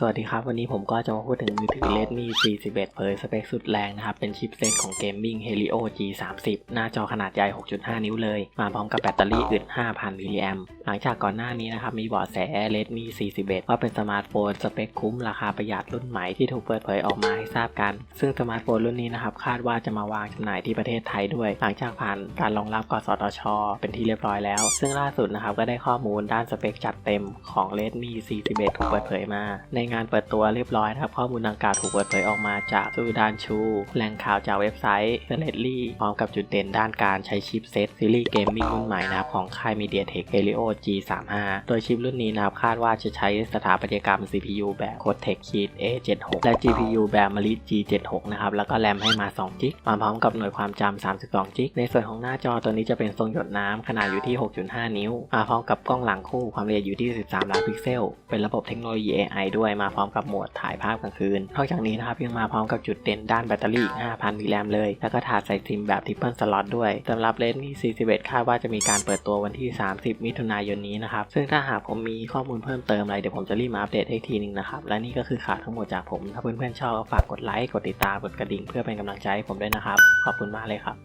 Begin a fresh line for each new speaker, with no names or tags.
สวัสดีครับ วันนี้ผมก็จะมาพูดถึงมือถือ Redmi C11 เผยสเปคสุดแรงนะครับ เป็นชิปเซตของ Gaming Helio G30 หน้าจอขนาดใหญ่ 6.5 นิ้วเลย มาพร้อมกับแบตเตอรี่อึด 5,000 มิลลิแอมหลังจากก่อนหน้านี้นะครับ มีเบาะแส Redmi C11 ว่าเป็นสมาร์ทโฟนสเปคคุ้มราคาประหยัดรุ่นใหม่ที่ถูกเปิดเผยออกมาให้ทราบกัน ซึ่งสมาร์ทโฟนรุ่นนี้นะครับ คาดว่าจะมาวางจำหน่ายที่ประเทศไทยด้วย หลังจากผ่านการรองรับกสทช เป็นที่เรียบร้อยแล้ว ซึ่งล่าสุดนะครับก็ได้ข้อมูลด้านสเปคจัดเต็มของ Redmi C11 ถูกเปิดเผยมาในงานเปิดตัวเรียบร้อยนะครับ ข้อมูลดังกล่าวถูกเปิดเผยออกมาจากซูดานชู แหล่งข่าวจากเว็บไซต์เ l เล l ลี่พร้อมกับจุดเด่นด้านการใช้ชิปเซตซีรีส์เกมมิ่งรุ่นใหม่นะครับของค่าย MediaTek Helio G35 โดยชิปรุ่นนี้นะครับคาดว่าจะใช้สถาปัตยกรรม CPU แบบ Cortex Kit A76 และ GPU แบบ Mali G76 นะครับแล้วก็แรมให้มา2จิกมาพร้อมกับหน่วยความจำ32จิกในส่วนของหน้าจอตัวนี้จะเป็นทรงหยดน้ำขนาดอยู่ที่ 6.5 นิ้วมาพร้อมกับกล้องหลังคู่ความละเอียดอยู่ที่ 13 ล้านพิกเซล เป็นระบบเทคโนโลยี AI ด้วยมาพร้อมกับโหมดถ่ายภาพกลางคืน นอกจากนี้นะครับยังมาพร้อมกับจุดเด่นด้านแบตเตอรี่ 5,000 มิลลิแอมเลย แล้วก็ถาดใส่ซิมแบบทิปเปิลสล็อตด้วยสำหรับ Redmi C11 คาดว่าจะมีการเปิดตัววันที่ 30 มิถุนายนนี้นะครับ ซึ่งถ้าหากผมมีข้อมูลเพิ่มเติมอะไรเดี๋ยวผมจะรีบมาอัปเดตให้อีกทีหนึงนะครับ และนี่ก็คือข่าวทั้งหมดจากผม ถ้าเพื่อนๆชอบก็ฝากกดไลค์ กดติดตาม กดกระดิ่งเพื่อเป็นกำลังใจให้ผมด้วยนะครับ ขอบคุณมากเลยครับ